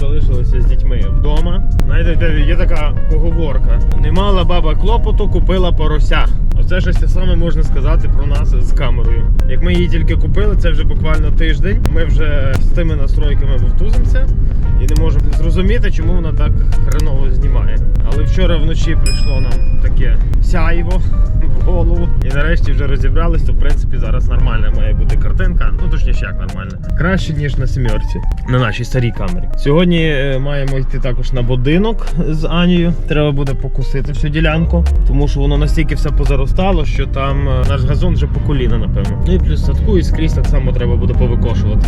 залишилася з дітьми вдома. Знаєте, є така поговорка: не мала баба клопоту, купила порося. Оце щось те саме можна сказати про нас з камерою. Як ми її тільки купили, це вже буквально тиждень. Ми вже з тими настройками вовтузимося і не можемо зрозуміти, чому вона так хреново знімає. Але вчора вночі прийшло нам таке сяйво голову. І нарешті вже розібрались, то в принципі зараз нормальна має бути картинка. Ну точніше, як нормальна. Краще, ніж на сімерці, на нашій старій камері. Сьогодні е, маємо йти також на будинок з Анією. Треба буде покусити всю ділянку, тому що воно настільки все позаростало, що там е, наш газон вже по коліна, напевно. Ну і плюс садку і скрізь так само треба буде повикошувати.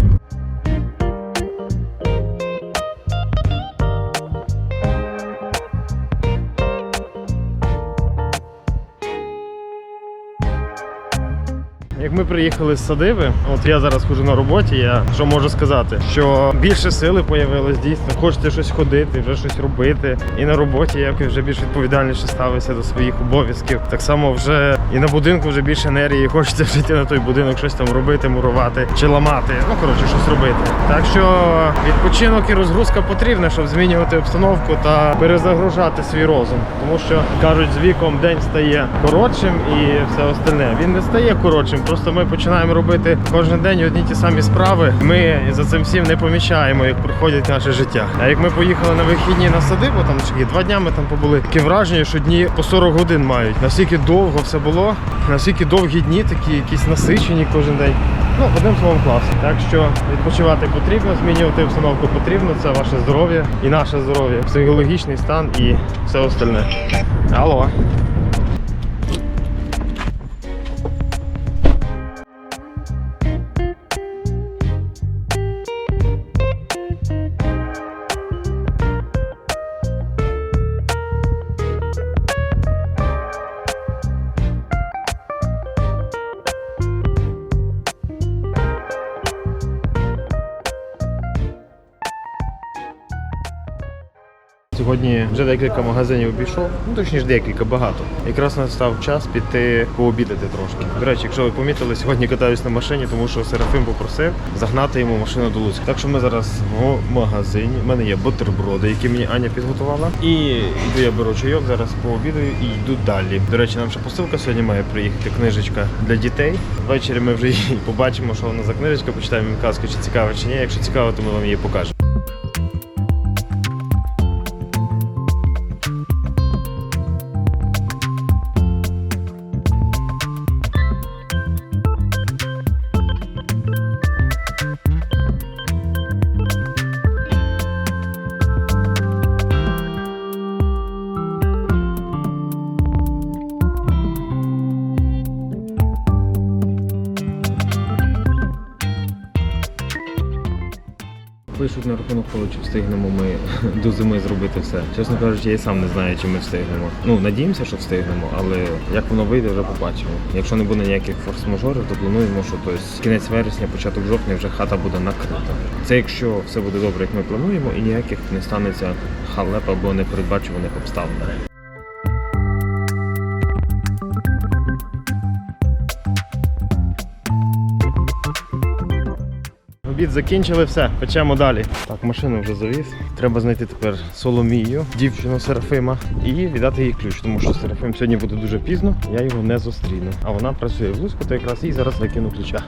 Як ми приїхали з садиби, от я зараз хожу на роботі, я що можу сказати, що більше сили появилось дійсно. Хочеться щось ходити, вже щось робити. І на роботі я вже більш відповідальніше ставився до своїх обов'язків. Так само вже і на будинку вже більше енергії. Хочеться вже на той будинок, щось там робити, мурувати чи ламати. Ну коротше, щось робити. Так що відпочинок і розгрузка потрібна, щоб змінювати обстановку та перезагружати свій розум. Тому що кажуть, з віком день стає коротшим і все остальне. Він не стає коротшим, просто ми починаємо робити кожен день одні ті самі справи. Ми за цим всім не помічаємо, як проходить наше життя. А як ми поїхали на вихідні на садибу, там два дня ми там побули. Таке враження, що дні по 40 годин мають. Наскільки довго все було, наскільки довгі дні, такі якісь насичені кожен день. Ну, одним словом, клас. Так що відпочивати потрібно, змінювати обстановку потрібно. Це ваше здоров'я і наше здоров'я, психологічний стан і все остальне. Алло. Сьогодні вже декілька магазинів обійшов, ну точніше декілька, багато. Якраз настав час піти пообідати трошки. До речі, якщо ви помітили, сьогодні катаюсь на машині, тому що Серафим попросив загнати йому машину до Луцька. Так що ми зараз в магазині. У мене є бутерброди, які мені Аня підготувала. І йду я беру чайок, зараз пообідаю і йду далі. До речі, нам ще посилка сьогодні має приїхати книжечка для дітей. Ввечері ми вже її побачимо, що вона за книжечка, почитаємо їм казку, чи цікаво, чи ні. Якщо цікаво, то ми вам її покажемо. Встигнемо ми до зими зробити все. Чесно кажучи, я сам не знаю, чи ми встигнемо. Ну, надіємося, що встигнемо, але як воно вийде, вже побачимо. Якщо не буде ніяких форс-мажорів, то плануємо, що тобто, кінець вересня, початок жовтня вже хата буде накрита. Це якщо все буде добре, як ми плануємо, і ніяких не станеться халеп або непередбачуваних обставин. Обід закінчили, все, печемо далі. Так, машину вже завіз. Треба знайти тепер Соломію, дівчину Серафима, і віддати їй ключ, тому що Серафим сьогодні буде дуже пізно, я його не зустріну. А вона працює в Луцьку, то якраз їй зараз закину ключа.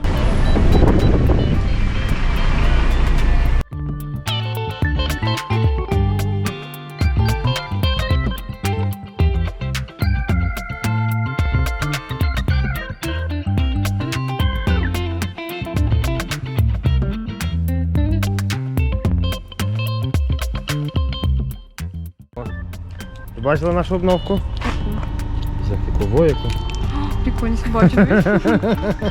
Ви бачили нашу обновку? Зафіково яку. Прикольно собачка.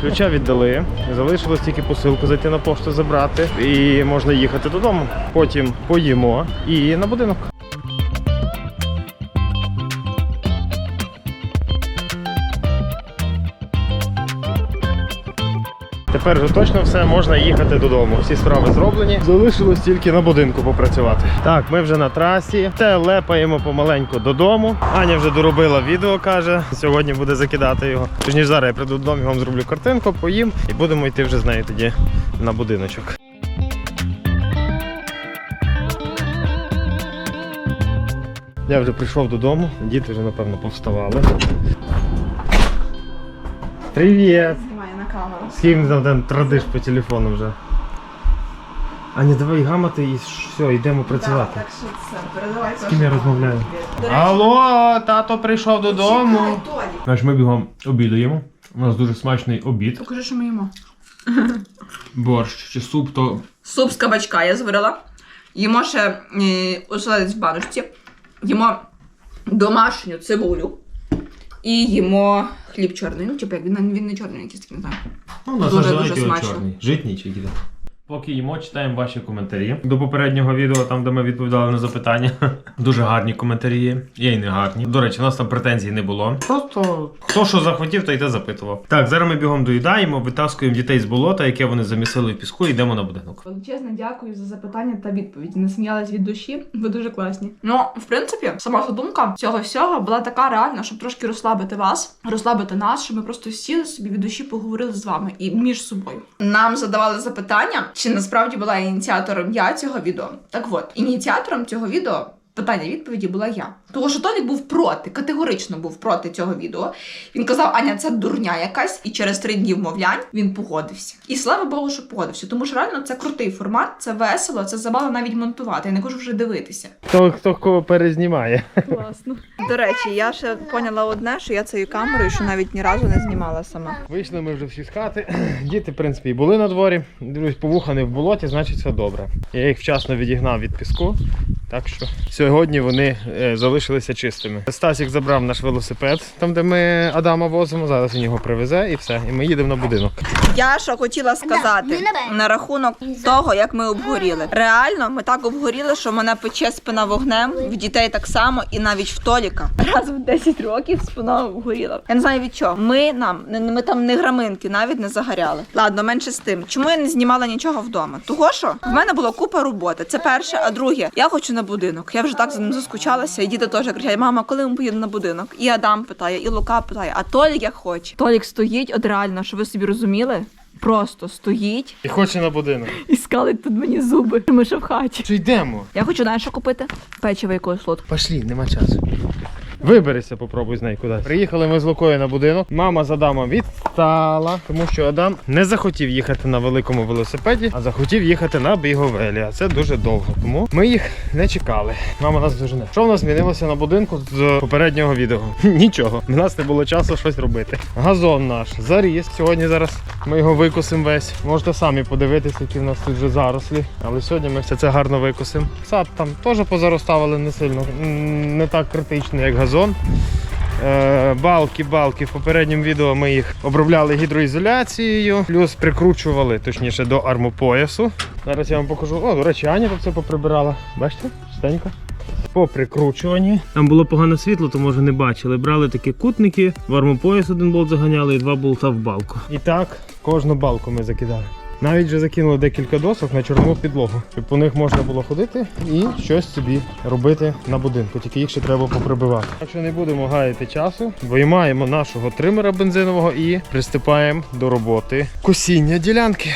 Ключа віддали. Залишилось тільки посилку зайти на пошту забрати. І можна їхати додому. Потім поїмо і на будинок. Тепер вже точно все, можна їхати додому. Всі справи зроблені. Залишилось тільки на будинку попрацювати. Так, ми вже на трасі. Те лепаємо помаленьку додому. Аня вже доробила відео, каже. Сьогодні буде закидати його. Тож ніж зараз я прийду додому, я вам зроблю картинку, поїм і будемо йти вже з нею тоді на будиночок. Я вже прийшов додому, діти вже, напевно, повставали. Привіт! Камеру. З ким там, там традиш по телефону вже? Аня, давай гамати і все, йдемо працювати. Так що це, передавай З ким я розмовляю? Алло, тато прийшов додому. Значить, ми бігом обідаємо. У нас дуже смачний обід. Покажи, що ми їмо. Борщ чи суп, то Суп з кабачка я зварила. Їмо ще е, оселедець в баночці. Їмо домашню цибулю. І їмо хліб чорний. Ну, типу, як він, він не чорний, якийсь такий, не знаю. Ну, у нас Дуже-дуже смачно. Житній чи який там? Поки їмо, читаємо ваші коментарі. До попереднього відео, там, де ми відповідали на запитання. Дуже гарні коментарі є. Є й не гарні. До речі, у нас там претензій не було. Просто хто що захотів, той те запитував. Так, зараз ми бігом доїдаємо, витаскуємо дітей з болота, яке вони замісили в піску, і йдемо на будинок. Величезне дякую за запитання та відповіді. Не сміялась від душі. Ви дуже класні. Ну, в принципі, сама задумка цього всього була така реальна, щоб трошки розслабити вас, розслабити нас, щоб ми просто сіли собі від душі, поговорили з вами і між собою. Нам задавали запитання, чи насправді була ініціатором я цього відео. Так от, ініціатором цього відео. Питання відповіді була я. Тому що Толік був проти, категорично був проти цього відео. Він казав, Аня, це дурня якась, і через три дні вмовлянь він погодився. І слава Богу, що погодився, тому що реально це крутий формат, це весело, це забавно навіть монтувати. Я не кажу вже дивитися. Хто хто кого перезнімає? Класно. До речі, я ще поняла одне, що я цією камерою ще навіть ні разу не знімала сама. Вийшли ми вже всі з хати. Діти, в принципі, і були на дворі. Дивлюсь, повухані в болоті, значить все добре. Я їх вчасно відігнав від піску. Так що сьогодні вони е, залишилися чистими. Стасік забрав наш велосипед, там де ми Адама возимо. Зараз він його привезе і все. І ми їдемо на будинок. Я що хотіла сказати на рахунок того, як ми обгоріли. Реально, ми так обгоріли, що мене пече спина вогнем, в дітей так само, і навіть в Толіка. Раз в 10 років спина обгоріла. Я не знаю від чого. Ми нам ми там не граминки, навіть не загоряли. Ладно, менше з тим. Чому я не знімала нічого вдома? Того що в мене була купа роботи. Це перше, а друге, я хочу на будинок. Я вже так за ним заскучалася, і діти теж кричать: мама, коли ми поїдемо на будинок? І Адам питає, і Лука питає, а Толік як хоче. Толік стоїть, от реально, що ви собі розуміли? Просто стоїть І хоче на будинок. і скалить тут мені зуби. Ми ще в хаті. Чи йдемо? Я хочу знаєш, що купити? Печиво якогось солодкого. Пошлі, нема часу. Виберися, попробуй з нею кудись. Приїхали ми з Лукою на будинок. Мама з Адамом відстала, тому що Адам не захотів їхати на великому велосипеді, а захотів їхати на біговелі. А це дуже довго. Тому ми їх не чекали. Мама нас дожене. Що в нас змінилося на будинку з попереднього відео? Нічого. У нас не було часу щось робити. Газон наш заріс. Сьогодні зараз ми його викосимо весь. Можете самі подивитися, які в нас тут вже зарослі. Але сьогодні ми все це гарно викосимо. Сад там теж позаростав, але не сильно, не так критично, як газон. Е, Балки, балки. В попередньому відео ми їх обробляли гідроізоляцією, плюс прикручували, точніше, до армопоясу. Зараз я вам покажу. О, до речі, Аня тут все поприбирала. Бачите? Чистенько. По прикручуванні. Там було погане світло, то може не бачили. Брали такі кутники, в армопояс один болт заганяли і два болта в балку. І так, кожну балку ми закидали. Навіть вже закинули декілька досок на чорну підлогу, щоб по них можна було ходити і щось собі робити на будинку. Тільки їх ще треба поприбивати. Так що не будемо гаяти часу. Виймаємо нашого тримера бензинового і приступаємо до роботи косіння ділянки.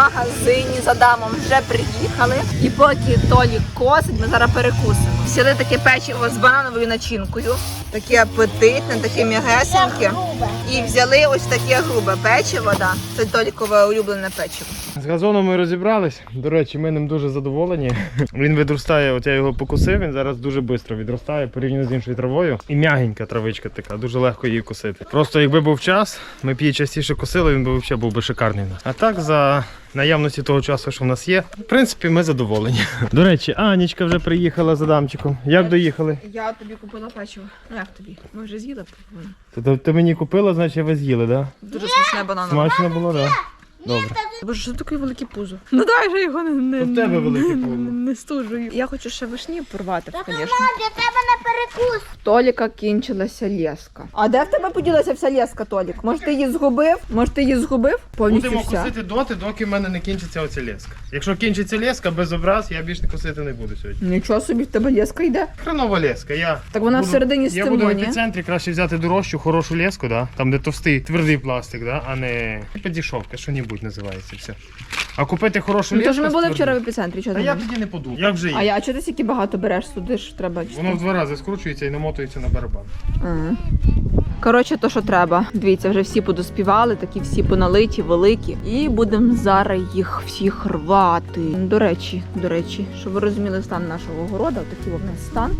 Магазині за дамом вже приїхали. І поки Толік косить, ми зараз перекусимо. Взяли таке печиво з банановою начинкою, таке апетитне, таке м'ягесеньке. І взяли ось таке грубе печиво, да. Це Толікове улюблене печиво. З газоном ми розібрались. До речі, ми ним дуже задоволені. Він відростає, от я його покусив, він зараз дуже швидко відростає порівняно з іншою травою. І м'ягенька травичка така, дуже легко її косити. Просто якби був час, ми б її частіше косили, він би взагалі був би шикарний. А так, за наявності того часу, що в нас є, в принципі, ми задоволені. До речі, Анічка вже приїхала з Адамчиком. Як доїхали? Я тобі купила печиво. Ну як тобі? Ми вже з'їли половину. Ти, ти, ти мені купила, значить ви з'їли, так? Да? Дуже смачне бананове. Смачно було, так? Да? Добре. Боже, що таке велике пузо? Ну дай же його не, не, В тебе велике пузо. не, не стужую. Я хочу ще вишні порвати, звісно. Для тебе на перекус. Толіка кінчилася леска. А де в тебе поділася вся леска, Толік? Може ти її згубив? Може ти її згубив? Повністю Будемо вся. косити доти, доки в мене не кінчиться оця леска. Якщо кінчиться леска без образ, я більше косити не буду сьогодні. Нічого собі в тебе леска йде. Хренова леска. Я Так вона буду- всередині Я буду в епіцентрі краще взяти дорожчу, хорошу леску, да? там де товстий, твердий пластик, да? а не подішовка, що-небудь називається все. А купити хорошу Ну то ж ми були вчора в епіцентрі, чого А ти я тоді не подумав. Як вже А є. я а чого ти стільки багато береш? Сюди ж треба. Воно в два рази скручується і намотується на барабан. Ага. Коротше, то, що треба. Дивіться, вже всі подоспівали, такі всі поналиті, великі. І будемо зараз їх всіх рвати. До речі, до речі, щоб ви розуміли стан нашого города, такий у нас стан.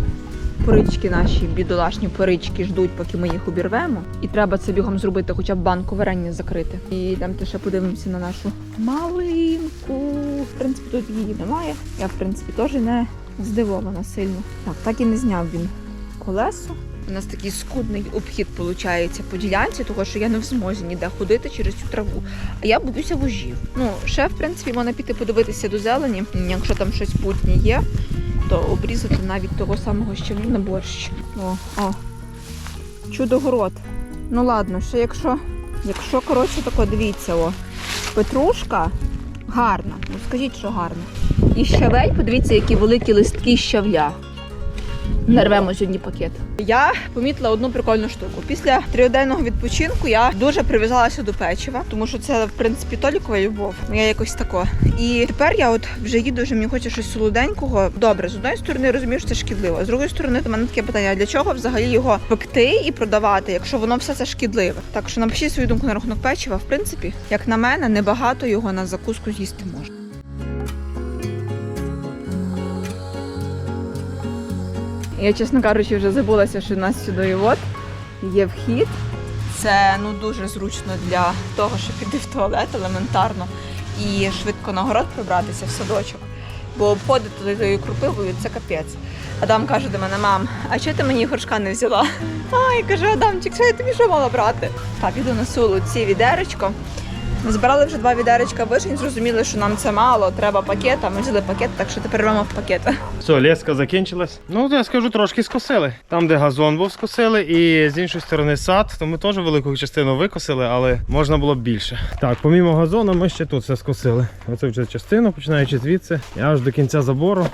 Порички наші, бідолашні порички ждуть, поки ми їх обірвемо. І треба це бігом зробити, хоча б банку варення закрити. І йдемте ще подивимося на нашу малинку. В принципі, тут її немає. Я, в принципі, теж не здивована сильно. Так, так і не зняв він колесо. У нас такий скудний обхід виходить по ділянці, тому що я не в змозі ніде ходити через цю траву. А я боюся вожів. Ну, ще, в принципі, можна піти подивитися до зелені. Якщо там щось путнє є, то обрізати навіть того самого щавлю на борщ. О, о. Чудо-город. Ну ладно, ще якщо, якщо коротше тако, дивіться, о, петрушка гарна. Ну скажіть, що гарна. І щавель, подивіться, які великі листки щавля. Нарвемо сьогодні пакет. Я помітила одну прикольну штуку. Після трьохденного відпочинку я дуже прив'язалася до печива, тому що це в принципі толікова любов. Ну, Я якось тако. І тепер я от вже їду, вже мені хоче щось солоденького. Добре, з одної сторони розумію, що це шкідливо. З другої сторони, до мене таке питання: для чого взагалі його пекти і продавати, якщо воно все це шкідливе? Так що напишіть свою думку на рахунок печива. В принципі, як на мене, небагато його на закуску з'їсти можна. Я, чесно кажучи, вже забулася, що у нас сюди от є вхід. Це ну дуже зручно для того, щоб піти в туалет елементарно і швидко на город прибратися в садочок. Бо обходити тою крупивою це капець. Адам каже до мене, мам, а чого ти мені горшка не взяла? А, я кажу, Адамчик, що я тобі що мала брати? Так, іду на сулу ці відеречко. Збирали вже два відеречка вишень, зрозуміли, що нам це мало, треба пакет, а ми взяли пакет, так що тепер рвемо в пакет. Все, леска закінчилась. Ну, я скажу, трошки скосили. Там, де газон був, скосили, і з іншої сторони сад, то ми теж велику частину викосили, але можна було б більше. Так, помімо газону, ми ще тут все скосили. Оцю частину, починаючи звідси, і аж до кінця забору.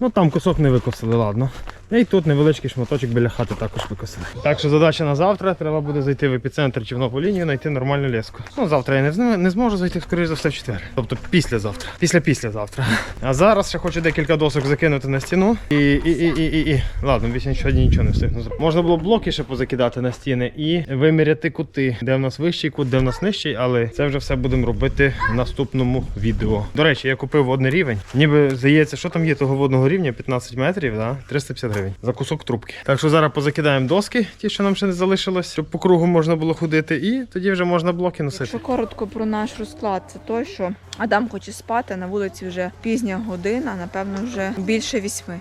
Ну там кусок не викосили, ладно. І тут невеличкий шматочок біля хати також викосили. Так що задача на завтра треба буде зайти в епіцентр чи в нову лінію, знайти нормальну леску. Ну завтра я не, не зможу зайти, скоріш за все, в четвер. Тобто післязавтра. Після післязавтра. А зараз ще хочу декілька досок закинути на стіну. І, і, і, і, і, і. Ладно, більше сьогодні нічого не встигну. Можна було блоки ще позакидати на стіни і виміряти кути, де в нас вищий кут, де в нас нижчий, але це вже все будемо робити в наступному відео. До речі, я купив водний рівень. Ніби здається, що там є того водного рівня 15 метрів, да? 350 гривень за кусок трубки. Так що зараз позакидаємо доски, ті, що нам ще не залишилось, щоб по кругу можна було ходити, і тоді вже можна блоки носити. Якщо коротко про наш розклад, це той, що Адам хоче спати, на вулиці вже пізня година, напевно, вже більше вісьми.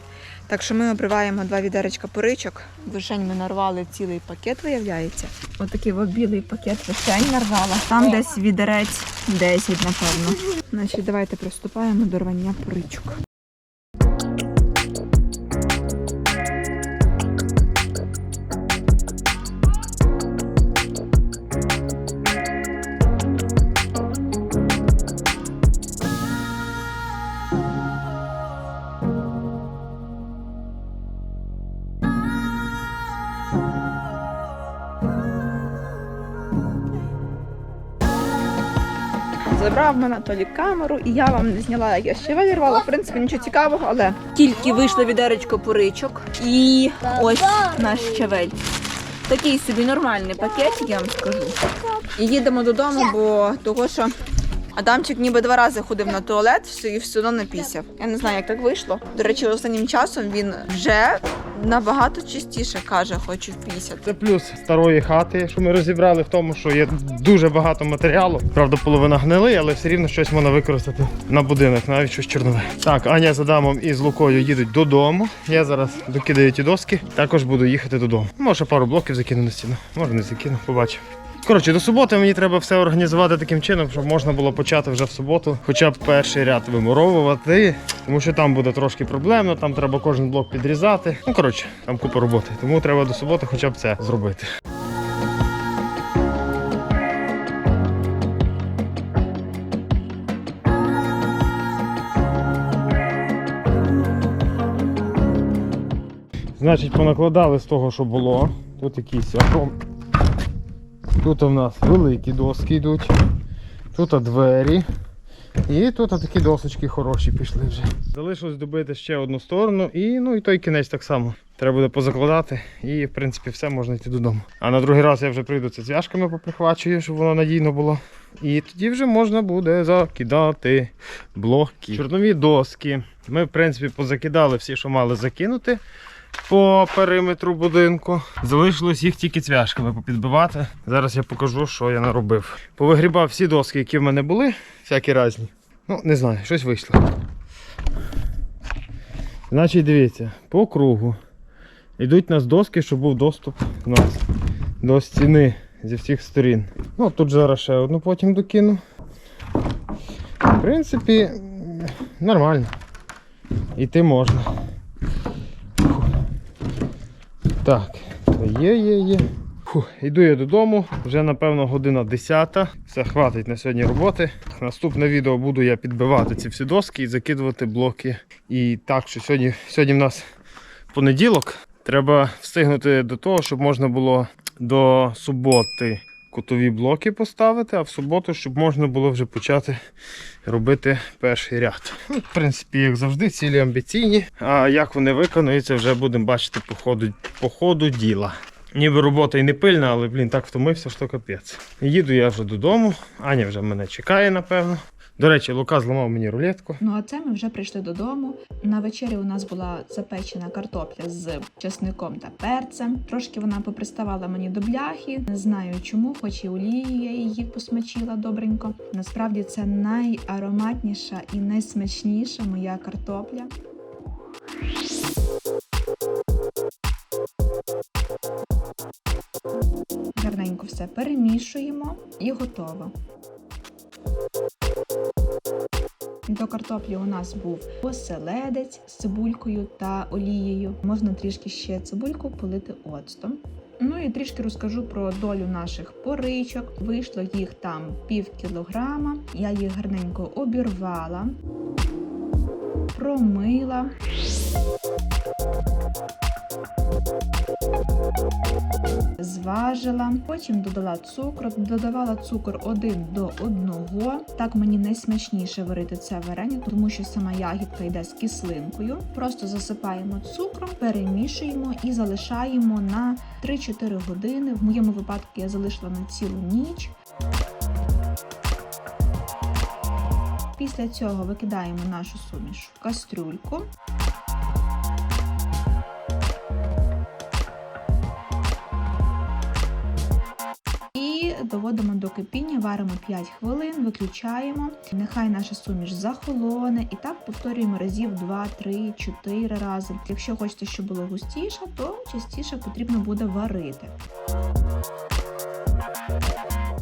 Так що ми обриваємо два відеречка поричок. Вишень ми нарвали цілий пакет, виявляється. Отакий от білий пакет вишень нарвала. Там десь відерець 10, напевно. Значить, давайте приступаємо до рвання поричок. Забрав мене Толі камеру, і я вам не зняла, як я ще вирвала. В принципі, нічого цікавого, але тільки вийшло відеречко поричок і ось наш щавель. Такий собі нормальний пакетик, я вам скажу. І їдемо додому, бо того, що Адамчик ніби два рази ходив на туалет і все одно напісяв. Я не знаю, як так вийшло. До речі, останнім часом він вже набагато чистіше каже, хочу впісяти. Це плюс старої хати, що ми розібрали в тому, що є дуже багато матеріалу. Правда, половина гнили, але все рівно щось можна використати на будинок, навіть щось чорнове. Так, Аня з Адамом і з Лукою їдуть додому. Я зараз докидаю ті доски. Також буду їхати додому. Може пару блоків закину на стіну, може не закину, побачимо. Коротше, до суботи мені треба все організувати таким чином, щоб можна було почати вже в суботу, хоча б перший ряд вимуровувати, тому що там буде трошки проблемно, там треба кожен блок підрізати. Ну коротше, там купа роботи. Тому треба до суботи хоча б це зробити. Значить, понакладали з того, що було. Тут якісь огром... Тут у нас великі доски йдуть. Тут двері. І тут такі досочки хороші пішли вже. Залишилось добити ще одну сторону і ну і той кінець так само. Треба буде позакладати і в принципі все можна йти додому. А на другий раз я вже прийду це зв'яжками поприхвачую, щоб воно надійно було. І тоді вже можна буде закидати блоки. Чорнові доски. Ми, в принципі, позакидали всі, що мали закинути по периметру будинку. Залишилось їх тільки цвяшками попідбивати. Зараз я покажу, що я наробив. Повигрібав всі доски, які в мене були, всякі різні. Ну, не знаю, щось вийшло. Значить, дивіться, по кругу йдуть нас доски, щоб був доступ у нас до стіни зі всіх сторін. Ну, тут зараз ще одну потім докину. В принципі, нормально. Іти можна. Так, то є, є, є. Фух, іду я додому, вже напевно година 10. Все, хватить на сьогодні роботи. Наступне відео буду я підбивати ці всі доски і закидувати блоки. І так, що сьогодні, сьогодні в нас понеділок. Треба встигнути до того, щоб можна було до суботи кутові блоки поставити, а в суботу, щоб можна було вже почати робити перший ряд. Ну, в принципі, як завжди, цілі амбіційні. А як вони виконуються, вже будемо бачити по ходу, по ходу діла. Ніби робота і не пильна, але блін, так втомився, що капець. Їду я вже додому. Аня вже мене чекає, напевно. До речі, Лука зламав мені рулетку. Ну а це ми вже прийшли додому. На вечері у нас була запечена картопля з чесником та перцем. Трошки вона поприставала мені до бляхи. Не знаю чому, хоч і олією я її посмачила добренько. Насправді це найароматніша і найсмачніша моя картопля. Гарненько все перемішуємо і готово. До картоплі у нас був оселедець з цибулькою та олією. Можна трішки ще цибульку полити оцтом. Ну і трішки розкажу про долю наших поричок. Вийшло їх там пів кілограма. Я їх гарненько обірвала, промила. Зважила, потім додала цукру, додавала цукор один до одного. Так мені найсмачніше варити це варення, тому що сама ягідка йде з кислинкою. Просто засипаємо цукром, перемішуємо і залишаємо на 3-4 години. В моєму випадку я залишила на цілу ніч. Після цього викидаємо нашу суміш в кастрюльку. Доводимо до кипіння, варимо 5 хвилин, виключаємо. Нехай наша суміш захолоне, і так повторюємо разів 2, 3, 4 рази. Якщо хочете, щоб було густіше, то частіше потрібно буде варити.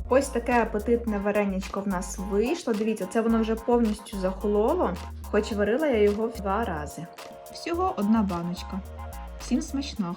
Ось таке апетитне варенячко в нас вийшло. Дивіться, це воно вже повністю захололо, хоч варила я його два рази. Всього одна баночка. Всім смачного!